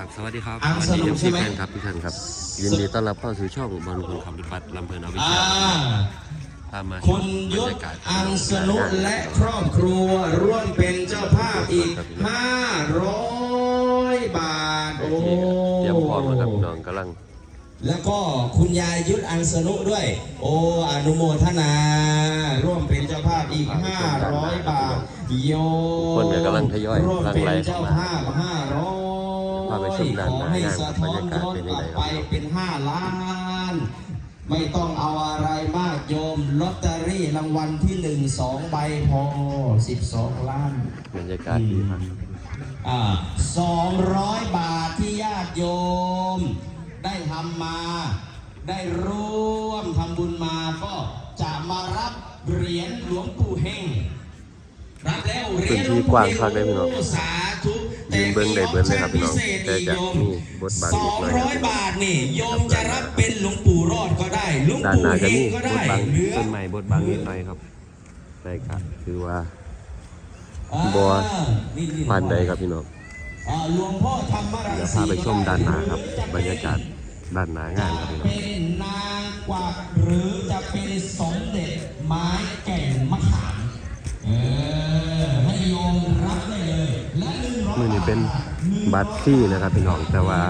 ครับ สวัสดีครับอะสวัสดีสนุเอกฟใช่ซีไหมแฟนครับทุกท่านครับ ยินดีต้อนรับเข้าสู่ช่องบอลคนขับรถบัสลำเพลินเอาวิอ่าชาพามาคุณยศอังสนุและครอบครัวร่วมเป็นเจ้าภาพอีก 500 บาท โอ้เตรียมพร้อมแล้วครับพี่น้องกำลัง แล้วก็คุณยายยุทธอังสนุด้วย โอ้อนุโมทนา ร่วมเป็นเจ้าภาพอีก 500 บาทโยคนเนี่ยกำลังทยอยร่วมเป็นหลั่งไหลเจ้าเข้ามาภาพ 500พาไปชมด้านขหอน้างานให้สะท้อนบรรยากาศย้อนเป็นกยังลัไงบครับไปเป็น5ล้าน ไม่ต้องเอาอะไรมากโยมลอตเตอรี่รางวัลที่หนึ่งสองใบพอ12ล้านบรรยากาศดีมากอ่าสองร้อยบาทที่ญาติโยม ได้ทำมา ได้ร่วมทำบุญมาก็จะมารับเหรียญหลวงปู่เฮงรับแล้วเหรียญหลวงปู่เฮงโอ้สาธุ ยืมเบิ้งได้เบิ้งเลยครับพี่น้องพิเศษแต่อีกจะโยมมีบทบาทสนิอดงหน่อยร้อยบาทนี่โยมจะรับเป็นหลวงปู่รอดก็ได้หลวงด้านปู่หน้าเฮจะงมีก็บทได้บังเหลือต้นไม้บทบังนิดหน่อยครับได้ครับคือว่าอ่าบัวนี่นี่ปานใดครับพี่น้องอ่าหลวงพ่อธรรมรังสีเดี๋ยวพาไปชมด้านหน้าครับ บรรยากาศด้านหน้างานครับพี่น้องเป็นนางกวักหรือจะเป็นสมเด็จไม้แก่นมะขามเออ มือนี้เป็นบัตรฟรีนะครับพี่น้องแต่ว่า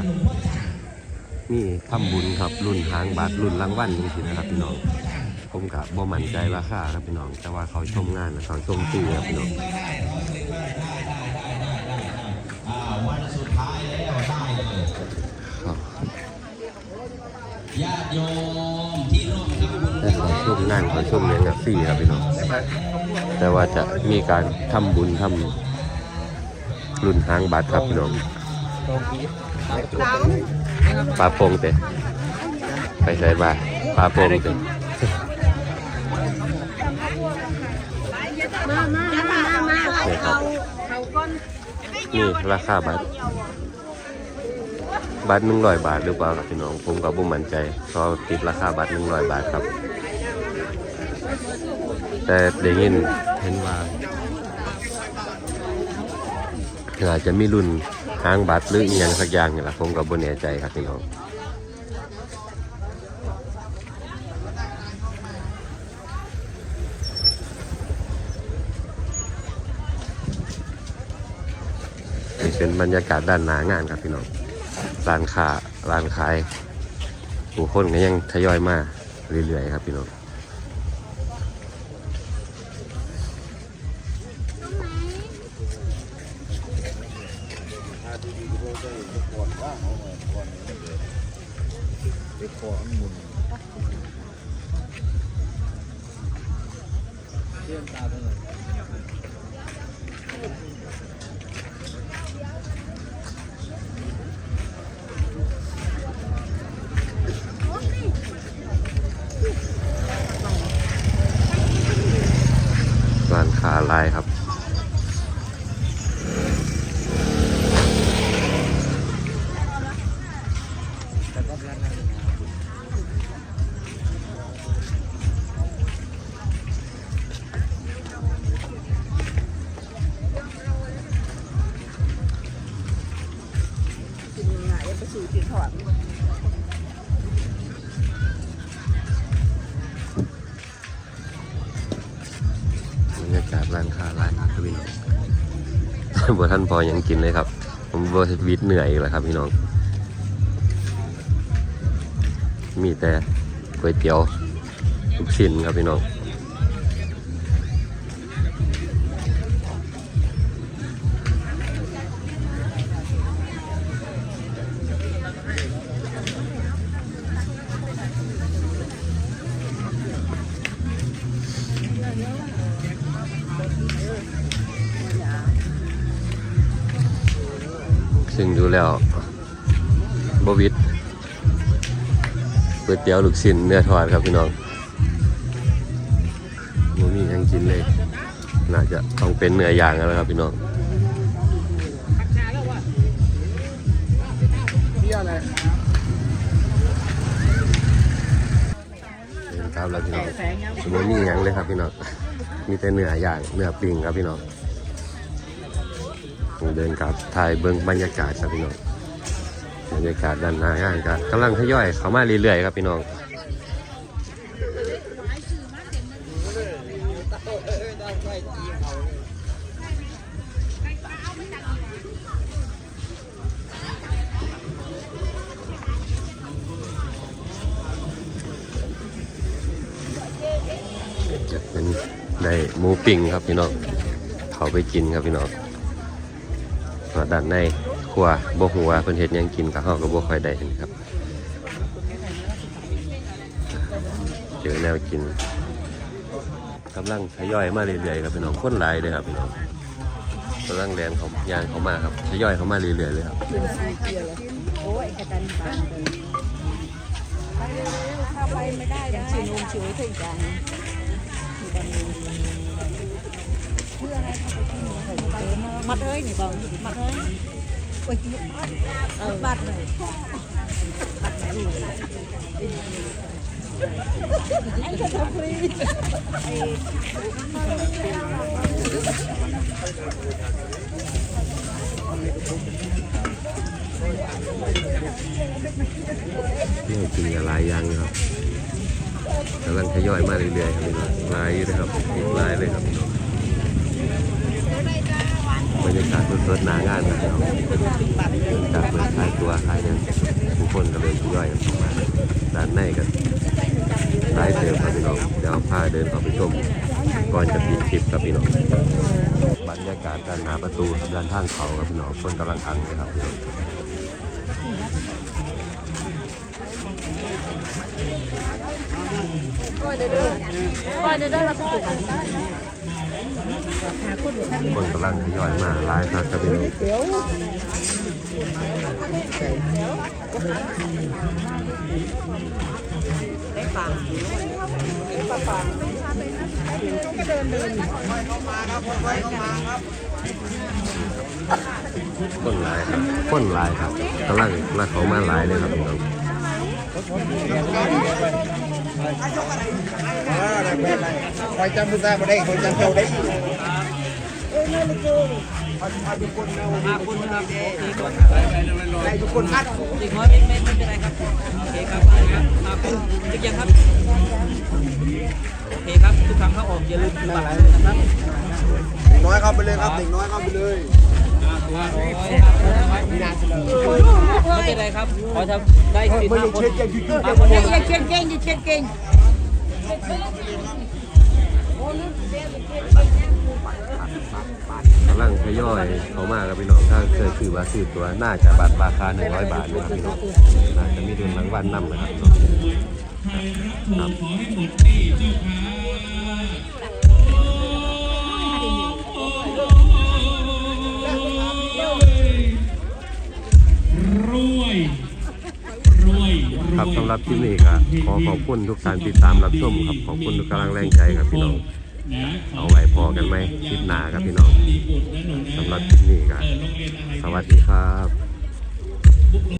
นี่ทำบุญครับรุ่นหางบัตรรุ่นรางวัลจริงๆนะครับพี่น้องผมกับบ่มั่นใจราคาครับพี่น้อง แต่ว่าเขาชมงานนะเขาชมฟรีครับพี่น้องก็ได้ร้องก็ได้ได้ได้ได้ได้ได้อ่าวันสุดท้ายแล้วได้เลยญาติโยมที่ร่วมทำบุญแต่เขาชมงานเขาชมเลี้ยงกับฟรีครับพี่น้องแต่ว่าจะมีการทำบุญทำ รุ่นหางบัตรครับพี่น้องปลาโป่งเตะไปใส่บาตรปลาโป่งเตะมามามามานี่ครับเขาก้นนี่ราคาบัตรบัตรหนึ่งร้อยบาทหรือเปล่าครับพี่น้องผมกับบุมั่นใจเขาติดราคาบัตรหนึ่งร้อยบาทครับ แต่เดี๋ยวนี้เห็นว่า อาจจะมีรุ่นหางบัตรหรืออีกอย่างสักอย่างนี่แหละผมกับบนแน่ใจครับพี่น้องนี่เป็นบรรยากาศด้านหน้างานครับพี่น้องร้านค้าร้านขายผู้คนก็ยังทยอยมาเรื่อยๆครับพี่น้อง ร้าน สู่จุดถอดบรรยากาศร้านค้าร้านครับพี่น้องบัท่านพอยังกินเลยครับ ผมบวิตเหนื่อยอยู่แล้วครับพี่น้อง มีแต่ก๋วยเตี๋ยวลูกชิ้นครับพี่น้อง ซึ่งดูแล้วบวิดก๋วยเตี๋ยวลูกชิ้นเนื้อทอดครับพี่น้องบ่มีหยังกินเลย น่าจะต้องเป็นเนื้อย่างแล้วครับพี่น้องเดินครับแล้วพี่น้องสมมติมีหยังเลยครับพี่น้อง มีแต่เนื้อย่างเนื้อปิ้งครับพี่น้อง เดินกลับถ่ายเบิ้องบรรยากาศครับพี่น้องรยากาศด้านหน้างานก็กำลังทยอยเข้ามาเรื่อยๆครับพี่น้องจะเป็นได้หมูปิ้งครับพี่น้องเขาไปกินครับพี่น้อง เพราะด้านในครัวบ่หัวเพิ่นเฮ็ดหยังกินกับเฮาก็บ่ค่อยได้เห็นครับ เจอแนวกินกำลังทยอยมาเรื่อยๆครับพี่น้องคนหลายเลยครับพี่น้องกำลังแลนเขายางเขามาครับทยอยเขามาเรื่อยๆเลยครับโอ้ยกระตันบางเลยไปเร็วๆเข้าไปไม่ได้ยังชิวนมชิวถึงจังเพื่ออะไรเข้าไปที่นี่มับ อกมัดเอ้ยโอ้ยเออบัดเลยบัดไหนไอ้กระทำฟรีนี่กินกับหลายอย่างครับกำลังทยอยมาเรื่อยๆครับพี่น้องหลายนะครับอีกหลายเลยครับ รรยากาศสดๆหน้างานนะครับจากเปิดขายตัวขายเนี่ยทุกคนก็เลยทยอยกันเข้ามาด้านในกันหลายเติมครับพี่น้องเดี๋ยวพาเดินเข้าไปชมก่อนจะปิดคลิปครับพี่น้องบรรยากาศด้านหน้าประตูด้านทางเขาครับพี่น้องคนกำลังอังเลยครับพี่น้องก้อยเด้อก้อยเด้อเราต้องกัน คนกำลังทยอยมาหลายครับครับพี่น้องได้ฟังได้ฟังก็เดินเดินคนหลายครับคนหลายครับกำลังรักเขามาหลายเลยครับพี่น้องคอยจำมุตาบ่ได้คอยจำเจ้าได้ ได้ทุกคนอัดอีกน้อยไม่ไม่ไม่เป็นไรครับโอเคครับได้ครับมาเป็นหรือยังครับโอเคครับทุกครั้งเข้าออกอย่าลืมถือบัตรนะครับเด็กน้อยเข้าไปเลยครับเด็กน้อยเข้าไปเลยไม่เป็นไรครับขอทำได้สิบห้าคนมาคนเดียวอย่าเชียนเก่งอย่าเชียนเก่ง กำลังทยอยเขามาครับพี่น้องถ้าเคยซื้อว่าซื้อตัวน่าจะบาทราคา 100 บาทนะครับพี่น้องน่าจะมีเดือนรางวัลนำนะครับครับรวยรวยครับสำหรับที่นี่ก็ขอขอบคุณทุกการติดตามรับชมครับขอบคุณทุกกำลังแรงใจครับพี่น้องนะ เอาไว้พอกันไหมคลิปหน้าครับพี่น้องสำหรับที่นี่ครับสวัสดีครับ